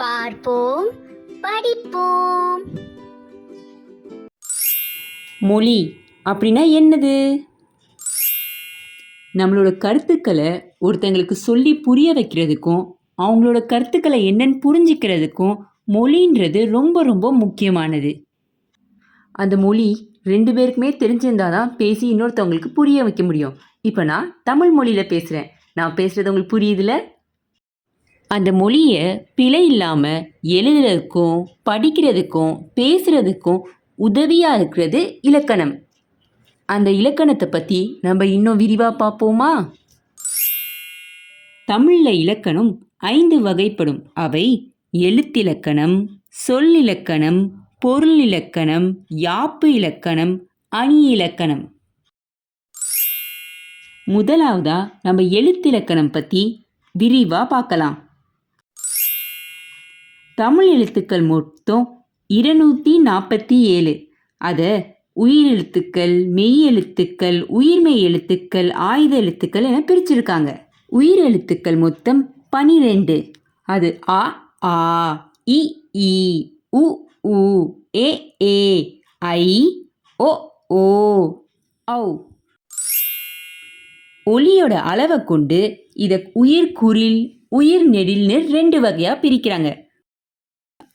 பார்ப்போம் படிப்போம். மொழி அப்படின்னா என்னது? நம்மளோட கருத்துக்களை ஒருத்தங்களுக்கு சொல்லி புரிய வைக்கிறதுக்கும் அவங்களோட கருத்துக்களை என்னன்னு புரிஞ்சிக்கிறதுக்கும் மொழின்றது ரொம்ப ரொம்ப முக்கியமானது. அந்த மொழி ரெண்டு பேருக்குமே தெரிஞ்சிருந்தால் தான் பேசி இன்னொருத்தவங்களுக்கு புரிய வைக்க முடியும். இப்போ நான் தமிழ் மொழியில் பேசுகிறேன் நான் பேசுகிறது உங்களுக்கு புரியுதுல? அந்த மொழியை பிழை இல்லாமல் எழுதுறதுக்கும் படிக்கிறதுக்கும் பேசுகிறதுக்கும் உதவியாக இருக்கிறது இலக்கணம். அந்த இலக்கணத்தை பற்றி நம்ம இன்னும் விரிவாக பார்ப்போமா? தமிழில் இலக்கணம் ஐந்து வகைப்படும். அவை எழுத்திலக்கணம் சொல் இலக்கணம் பொருள் இலக்கணம் யாப்பு இலக்கணம் அணி இலக்கணம். முதலாவதா நம்ம எழுத்திலக்கணம் பற்றி விரிவாக பார்க்கலாம். தமிழ் எழுத்துக்கள் மொத்தம் இருநூற்றி நாற்பத்தி ஏழு. அதை உயிரெழுத்துக்கள் மெய் எழுத்துக்கள் உயிர்மெய் எழுத்துக்கள் ஆயுத எழுத்துக்கள் என பிரிச்சிருக்காங்க. உயிரெழுத்துக்கள் மொத்தம் பனிரெண்டு. அது அ ஆ இ இ உ உ ஏ ஏ ஐ ஓ ஓ ஔ. ஒலியோட அளவை கொண்டு இதை உயிர் குரில் உயிர் நெடில்னு ரெண்டு வகையாக பிரிக்கிறாங்க.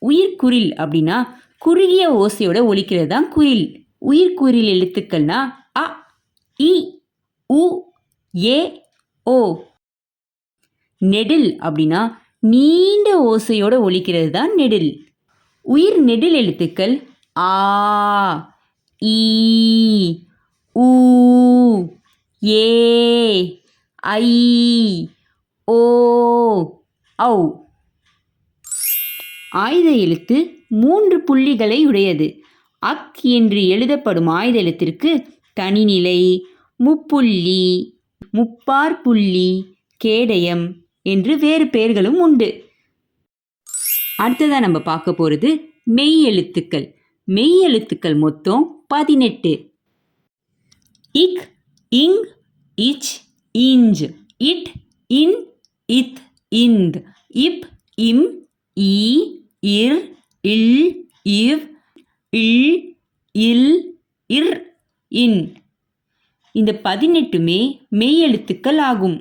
உயிர்குறில் அப்படின்னா குறுகிய ஓசையோட ஒலிக்கிறது தான் குரில். உயிர்குறில் எழுத்துக்கள்னா அ இ உ ஏ ஓ. நெடில் அப்படின்னா நீண்ட ஓசையோட ஒலிக்கிறது தான் நெடில். உயிர் நெடில் எழுத்துக்கள் ஆ ஈ ஊ ஏ ஐ ஓ ஔ. ஆயுத எழுத்து மூன்று புள்ளிகளை உடையது. அக் என்று எழுதப்படும் ஆயுத எழுத்திற்கு தனிநிலை முப்புள்ளி முப்பார் புள்ளி கேடயம் என்று வேறு பெயர்களும் உண்டு. அடுத்ததாக நம்ம பார்க்க போகிறது மெய் எழுத்துக்கள். மெய் எழுத்துக்கள் மொத்தம் பதினெட்டு. இக் இங் இச் இஞ்ச். இட் இன் இத் இந்த். இப் இம் ஈ இர் இல் இவ் இல் இல் இர் இன். இந்த பதினெட்டுமே மெய் எழுத்துக்கள் ஆகும்.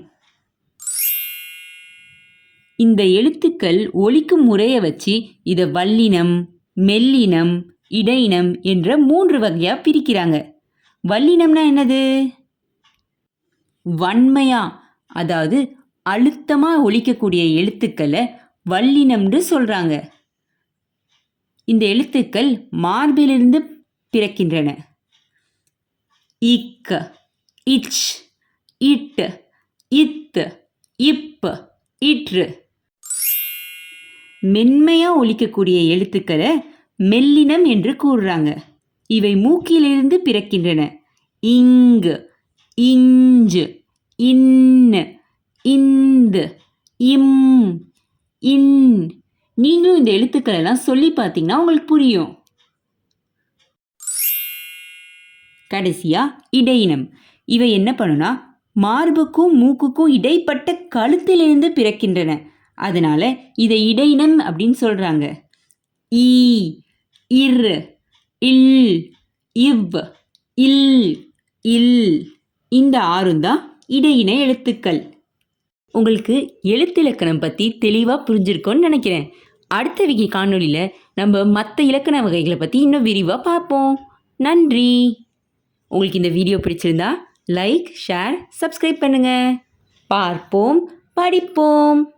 இந்த எழுத்துக்கள் ஒலிக்கும் முறையை வச்சு இதை வல்லினம் மெல்லினம் இடையினம் என்ற மூன்று வகையாக பிரிக்கிறாங்க. வல்லினம்னா என்னது? வன்மையா அதாவது அழுத்தமாக ஒழிக்கக்கூடிய எழுத்துக்களை வல்லினம்னு சொல்கிறாங்க இந்த எழுத்துக்கள் மார்பிலிருந்து பிறக்கின்றன. இக் இச் இட் இத் இப் இற்று. மென்மையாக ஒழிக்கக்கூடிய எழுத்துக்களை மெல்லினம் என்று கூறுறாங்க. இவை மூக்கிலிருந்து பிறக்கின்றன. இங்கு இஞ்சு இன்னு இந்து இம் எழுத்துக்கள் எல்லாம் சொல்லி பார்த்தீங்கன்னா உங்களுக்கு புரியும். கடைசியா இடையினம். இவை என்ன பண்ணுனா மார்புக்கும் மூக்குக்கும் இடைப்பட்ட கழுத்திலிருந்து பிறக்கின்றன. அதனால இதை இடையினம் அப்படின்னு சொல்றாங்க. ஈ இர் இல் இவ் இல் இல். இந்த ஆறும் தான் இடையின எழுத்துக்கள். உங்களுக்கு எழுத்திலக்கணம் பற்றி தெளிவாக புரிஞ்சிருக்கோன்னு நினைக்கிறேன். அடுத்த விகி காணொளியில் நம்ம மற்ற இலக்கண வகைகளை பற்றி இன்னும் விரிவாக பார்ப்போம். நன்றி. உங்களுக்கு இந்த வீடியோ பிடிச்சிருந்தா லைக் ஷேர் சப்ஸ்கிரைப் பண்ணுங்கள் பார்ப்போம் படிப்போம்.